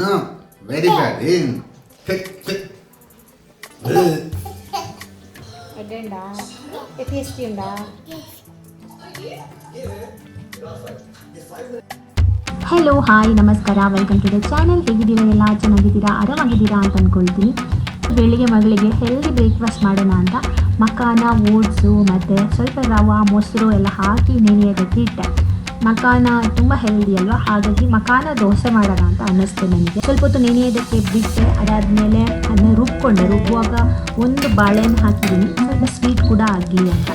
No. Very bad hello hi ನಮಸ್ಕಾರ. Welcome to the channel ಹೇಗಿದ್ದೀರಾ ಎಲ್ಲ? ಚೆನ್ನಾಗಿದ್ದೀರಾ? ಆರಾಮಾಗಿದ್ದೀರಾ ಅಂತ ಅಂದ್ಕೊಳ್ತೀನಿ ಬೆಳಿಗ್ಗೆ ಮಗಳಿಗೆ ಹೆಲ್ದಿ ಬ್ರೇಕ್ಫಾಸ್ಟ್ ಮಾಡೋಣ ಅಂತ. ಮಕಾನ ಓಟ್ಸು ಮತ್ತು ಸ್ವಲ್ಪ ರವ, ಮೊಸರು ಎಲ್ಲ ಹಾಕಿ ನೆನೆಯೋದಕ್ಕೆ ಇಟ್ಟೆ ಮಕಾನ ತುಂಬ ಹೆಲ್ದಿ ಅಲ್ವಾ? ಹಾಗಾಗಿ ಮಕಾನ ದೋಸೆ ಮಾಡೋಣ ಅಂತ ಅನ್ನಿಸ್ತು ನನಗೆ. ಸ್ವಲ್ಪ ಹೊತ್ತು ನೆನೆಯೋದಕ್ಕೆ ಬಿಟ್ಟೆ. ಅದಾದಮೇಲೆ ಅದನ್ನ ರುಬ್ಕೊಂಡೆ. ರುಬ್ಬುವಾಗ ಒಂದು ಬಾಳೆಹಣ್ಣು ಹಾಕಿದ್ದೀನಿ. ಸ್ವಲ್ಪ ಸ್ವೀಟ್ ಕೂಡ ಆಗಲಿ ಅಂತ.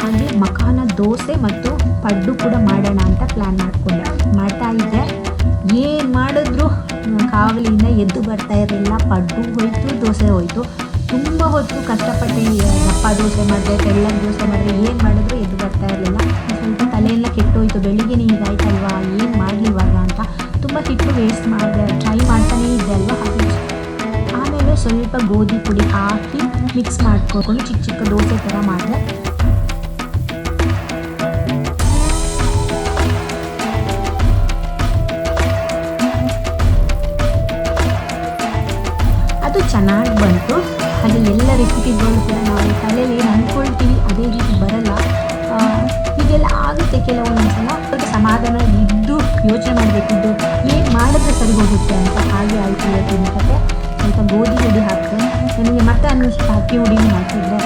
ಹಾಗೆ ಮಖಾನ ದೋಸೆ ಮತ್ತು ಪಡ್ಡು ಕೂಡ ಮಾಡೋಣ ಅಂತ ಪ್ಲ್ಯಾನ್ ಮಾಡಿಕೊಂಡೆ. ಮಾಡ್ತಾ ಇದ್ದೆ. ಏನು ಮಾಡಿದ್ರು? ಕಾವಲಿಯಿಂದ ಎದ್ದು ಬರ್ತಾ ಇರಲಿಲ್ಲ. ಪಡ್ಡು ಹೋಯಿತು, ದೋಸೆ ಹೋಯಿತು. ತುಂಬ ಹೊತ್ತು ಕಷ್ಟಪಟ್ಟು ದಪ್ಪ ದೋಸೆ ಮಾಡಿದೆ, ತೆಳ್ಳಗೆ ದೋಸೆ ಮಾಡಿದೆ, ಏನು ಮಾಡಿದ್ರು ಎದ್ದು ಬರ್ತಾ ಇರಲಿಲ್ಲ. ಸ್ವಲ್ಪ ತಲೆಯೆಲ್ಲ ಕೆಟ್ಟೋಯ್ತು ಬೆಳಿಗ್ಗೆನೇ ಹೀಗಾಯ್ತಲ್ವಾ ಏನು ಮಾಡಲಿವಾಗ ಅಂತ. ತುಂಬ ಹಿಟ್ಟು ವೇಸ್ಟ್ ಮಾಡಿದೆ ಟ್ರೈ ಮಾಡ್ತಾನೇ ಇದ್ದೆ ಅಲ್ವಾ, ಹಾಗೆ. ಆಮೇಲೆ ಸ್ವಲ್ಪ ಗೋಧಿ ಪುಡಿ ಹಾಕಿ ಮಿಕ್ಸ್ ಮಾಡ್ಕೊಂಡು ಚಿಕ್ಕ ಚಿಕ್ಕ ದೋಸೆ ಥರ ಮಾಡಿದೆ. ಅದು ಚೆನ್ನಾಗಿ ಬಂತು. ಹಾಗೆ ಎಲ್ಲ ರೆಸಿಪಿಗಳು ಕೂಡ ನಾವು ತಲೆಯಲ್ಲಿ ಅಂದ್ಕೊಳ್ತೀವಿ ಅದೇ ರೀತಿ ಬರಲ್ಲ. ಹೀಗೆಲ್ಲ ಆಗುತ್ತೆ ಕೆಲವೊಂದು ಸಲ ಸ್ವಲ್ಪ ಸಮಾಧಾನ ಇದ್ದು ಯೋಚನೆ ಮಾಡಬೇಕಿದ್ದು ಏನು ಮಾಡಿದ್ರೆ ಸರಿ ಹೋಗುತ್ತೆ ಅಂತ ಹಾಗೆ ಆಯಿತು ಅಂತ ಕತೆ. ಸ್ವಲ್ಪ ಗೋಧಿ ಹುಡಿ ಹಾಕಿದೆ ನನಗೆ ಮತ್ತೆ ಅನ್ನಿಸ್ತು ಅಕ್ಕಿ ಹುಡಿನೂ ಹಾಕಿದ್ರೆ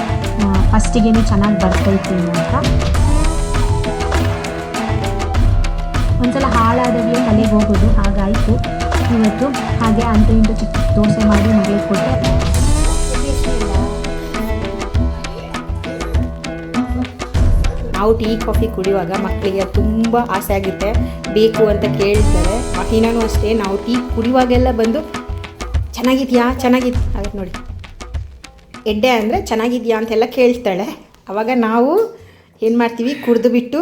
ಫಸ್ಟಿಗೇನು ಚೆನ್ನಾಗಿ ಬರ್ತೈತಿ ಅಂತ. ಒಂದ್ಸಲ ಹಾಳಾದಾಗಲೇ ತಲೆಗೆ ಹೋಗೋದು ಹಾಗಾಯಿತು. ಇವತ್ತು ಹಾಗೆ ಅಂತ ಇಂಟು ಚಿಕ್ಕ ದೋಸೆ ಮಾಡಿ ಮಗಳಿಗೆ ಕೊಟ್ಟೆ. ನಾವು ಟೀ ಕಾಫಿ ಕುಡಿಯುವಾಗ ಮಕ್ಕಳಿಗೆ ತುಂಬ ಆಸೆ ಆಗುತ್ತೆ. ಬೇಕು ಅಂತ ಕೇಳ್ತಾರೆ. ಮಹಿನಾನು ಅಷ್ಟೇ, ನಾವು ಟೀ ಕುಡಿಯುವಾಗೆಲ್ಲ ಬಂದು, ಚೆನ್ನಾಗಿದೆಯಾ? ಚೆನ್ನಾಗಿದ್ ಆಗುತ್ತೆ ನೋಡಿ. ಎಡ್ಡೆ ಅಂದರೆ, ಚೆನ್ನಾಗಿದೆಯಾ? ಅಂತೆಲ್ಲ ಕೇಳ್ತಾಳೆ. ಆವಾಗ ನಾವು ಏನು ಮಾಡ್ತೀವಿ? ಕುಡಿದು ಬಿಟ್ಟು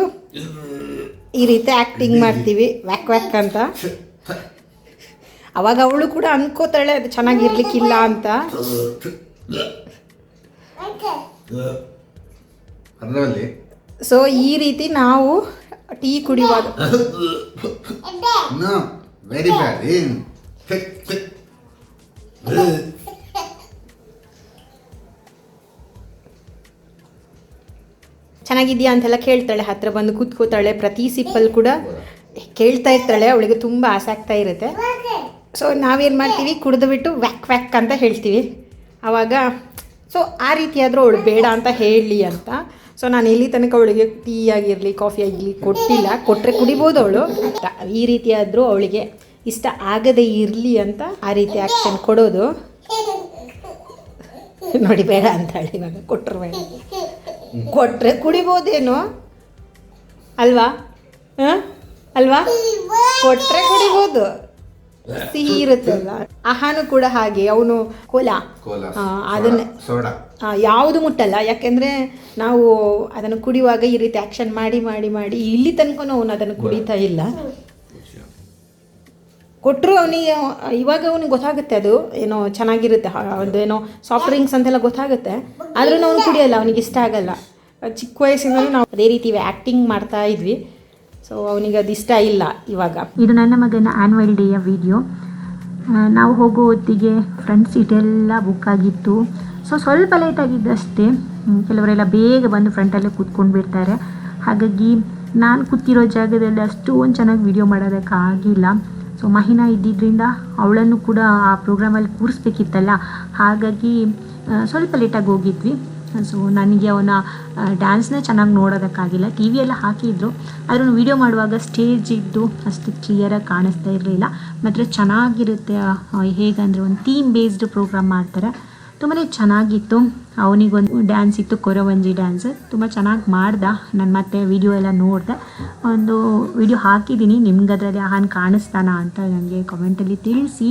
ಈ ರೀತಿ ಆ್ಯಕ್ಟಿಂಗ್ ಮಾಡ್ತೀವಿ. ವ್ಯಾಕ್ ವ್ಯಾಕ್ ಅಂತ. ಅವಾಗ ಅವಳು ಕೂಡ ಅನ್ಕೋತಾಳೆ, ಅದು ಚೆನ್ನಾಗಿರ್ಲಿಕ್ಕಿಲ್ಲ ಅಂತ. ಅದರಲ್ಲಿ ಸೊ ಈ ರೀತಿ ನಾವು ಟೀ ಕುಡಿಯುವಾಗ ಚೆನ್ನಾಗಿದ್ಯಾ ವೆರಿ ಚೆನ್ನಾಗಿದೆಯಾ ಅಂತೆಲ್ಲ ಕೇಳ್ತಾಳೆ ಹತ್ರ ಬಂದು ಕೂತ್ಕೋತಾಳೆ ಪ್ರತಿ ಸಿಪ್ಪಲ್ಲಿ ಕೂಡ ಕೇಳ್ತಾ ಇರ್ತಾಳೆ ಅವಳಿಗೆ ತುಂಬ ಆಸೆ ಆಗ್ತಾ ಇರುತ್ತೆ. ಸೊ ನಾವೇನು ಮಾಡ್ತೀವಿ? ಕುಡಿದು ಬಿಟ್ಟು ವ್ಯಾಕ್ ವ್ಯಾಕ್ ಅಂತ ಹೇಳ್ತೀವಿ. ಆವಾಗ ಸೊ ಆ ರೀತಿಯಾದರೂ ಅವಳು ಬೇಡ ಅಂತ ಹೇಳಿ ಅಂತ ಸೊ ನಾನು ಎಲ್ಲಿ ತನಕ ಅವಳಿಗೆ ಟೀ ಆಗಿರಲಿ ಕಾಫಿ ಆಗಿರಲಿ ಕೊಟ್ಟಿಲ್ಲ ಕೊಟ್ಟರೆ ಕುಡಿಬೋದು ಅವಳು. ಈ ರೀತಿ ಆದರೂ ಅವಳಿಗೆ ಇಷ್ಟ ಆಗದೇ ಇರಲಿ ಅಂತ ಆ ರೀತಿ ಆ್ಯಕ್ಷನ್ ಕೊಡೋದು. ನೋಡಿ, ಬೇಡ ಅಂತ ಹೇಳಿ ಇವಾಗ ಕೊಟ್ಟರು ಬೇಡ. ಕೊಟ್ಟರೆ ಕುಡಿಬೋದೇನೋ? ಅಲ್ವಾ? ಹಾಂ? ಅಲ್ವಾ? ಕೊಟ್ಟರೆ ಕುಡಿಬೋದು. ಸಿಹಿ ಇರುತ್ತಲ್ಲ ಆಹಾನು ಕೂಡ ಹಾಗೆ ಅವನು ಕೋಲಾ. ಅದನ್ನ ಯಾವುದು ಮುಟ್ಟಲ್ಲ. ಯಾಕೆಂದ್ರೆ ನಾವು ಅದನ್ನು ಕುಡಿಯುವಾಗ ಈ ರೀತಿ ಆಕ್ಷನ್ ಮಾಡಿ ಮಾಡಿ ಮಾಡಿ ಇಲ್ಲಿ ತನಕ ಅವನು ಅದನ್ನು ಕುಡಿತಾ ಇಲ್ಲ. ಕೊಟ್ಟರು ಅವನಿಗೆ ಇವಾಗ ಅವನಿಗೆ ಗೊತ್ತಾಗುತ್ತೆ ಅದು ಏನೋ ಚೆನ್ನಾಗಿರುತ್ತೆ ಹ- ಅದೇನೋ ಸಾಫ್ಟ್ ಡ್ರಿಂಕ್ಸ್ ಅಂತೆಲ್ಲ ಗೊತ್ತಾಗುತ್ತೆ. ಆದ್ರೂ ಅವನು ಕುಡಿಯಲ್ಲ ಅವನಿಗೆ ಇಷ್ಟ ಆಗಲ್ಲ. ಚಿಕ್ಕ ವಯಸ್ಸಿಂದಲೂ ನಾವು ಅದೇ ರೀತಿ ಆ್ಯಕ್ಟಿಂಗ್ ಮಾಡ್ತಾ ಇದ್ವಿ. ಸೊ ಅವನಿಗೆ ಅದು ಇಷ್ಟ ಇಲ್ಲ ಇವಾಗ. ಇದು ನನ್ನ ಮಗನ ಆ್ಯನ್ಯುವಲ್ ಡೇಯ ವಿಡಿಯೋ ನಾವು ಹೋಗೋ ಹೊತ್ತಿಗೆ ಫ್ರಂಟ್ ಸೀಟೆಲ್ಲ ಬುಕ್ ಆಗಿತ್ತು. ಸೊ ಸ್ವಲ್ಪ ಲೇಟ್ ಆಗಿದ್ದಷ್ಟೇ ಕೆಲವರೆಲ್ಲ ಬೇಗ ಬಂದು ಫ್ರಂಟಲ್ಲೇ ಕೂತ್ಕೊಂಡು ಬಿಡ್ತಾರೆ. ಹಾಗಾಗಿ ನಾನು ಕೂತಿರೋ ಜಾಗದಲ್ಲಿ ಅಷ್ಟೊಂದು ಚೆನ್ನಾಗಿ ವಿಡಿಯೋ ಮಾಡೋದಕ್ಕಾಗಿಲ್ಲ. ಸೊ ಮಹಿನಾ ಇದ್ದಿದ್ದರಿಂದ ಅವಳನ್ನು ಕೂಡ ಆ ಪ್ರೋಗ್ರಾಮಲ್ಲಿ ಕೂರಿಸ್ಬೇಕಿತ್ತಲ್ಲ. ಹಾಗಾಗಿ ಸ್ವಲ್ಪ ಲೇಟಾಗಿ ಹೋಗಿದ್ವಿ. ಸೊ ನನಗೆ ಅವನ ಡ್ಯಾನ್ಸ್ನೇ ಚೆನ್ನಾಗಿ ನೋಡೋದಕ್ಕಾಗಿಲ್ಲ. ಟಿ ವಿ ಎಲ್ಲ ಹಾಕಿದ್ರು. ಆದ್ರೂ ವೀಡಿಯೋ ಮಾಡುವಾಗ ಸ್ಟೇಜ್ ಇದ್ದು ಅಷ್ಟು ಕ್ಲಿಯರಾಗಿ ಕಾಣಿಸ್ತಾ ಇರಲಿಲ್ಲ. ಮಾತ್ರ ಚೆನ್ನಾಗಿರುತ್ತೆ ಹೇಗಂದರೆ ಒಂದು ಥೀಮ್ ಬೇಸ್ಡ್ ಪ್ರೋಗ್ರಾಮ್ ಮಾಡ್ತಾರೆ. ತುಂಬಾ ಚೆನ್ನಾಗಿತ್ತು. ಅವನಿಗೊಂದು ಡ್ಯಾನ್ಸ್ ಇತ್ತು, ಕೊರವಂಜಿ ಡ್ಯಾನ್ಸ್ ತುಂಬ ಚೆನ್ನಾಗಿ ಮಾಡ್ದ. ನಾನು ಮತ್ತೆ ವಿಡಿಯೋ ಎಲ್ಲ ನೋಡಿದೆ. ಒಂದು ವಿಡಿಯೋ ಹಾಕಿದ್ದೀನಿ ನಿಮ್ಗೆ ಅದರಲ್ಲಿ ಆಹಾನ್ ಕಾಣಿಸ್ತಾನ ಅಂತ ನನಗೆ ಕಮೆಂಟಲ್ಲಿ ತಿಳಿಸಿ.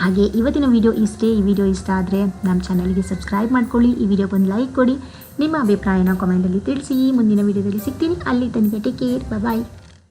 ಹಾಗೆ ಇವತ್ತಿನ ವಿಡಿಯೋ ಇಷ್ಟೇ. ಈ ವಿಡಿಯೋ ಇಷ್ಟ ಆದರೆ ನಮ್ಮ ಚಾನಲ್ಗೆ ಸಬ್ಸ್ಕ್ರೈಬ್ ಮಾಡ್ಕೊಳ್ಳಿ. ಈ ವಿಡಿಯೋ ಒಂದು ಲೈಕ್ ಕೊಡಿ. ನಿಮ್ಮ ಅಭಿಪ್ರಾಯನ ಕಾಮೆಂಟಲ್ಲಿ ತಿಳಿಸಿ. ಮುಂದಿನ ವಿಡಿಯೋದಲ್ಲಿ ಸಿಗ್ತೀನಿ. ಅಲ್ಲಿ ತನಕ ಟೇಕ್ ಕೇರ್ ಬಾಯ್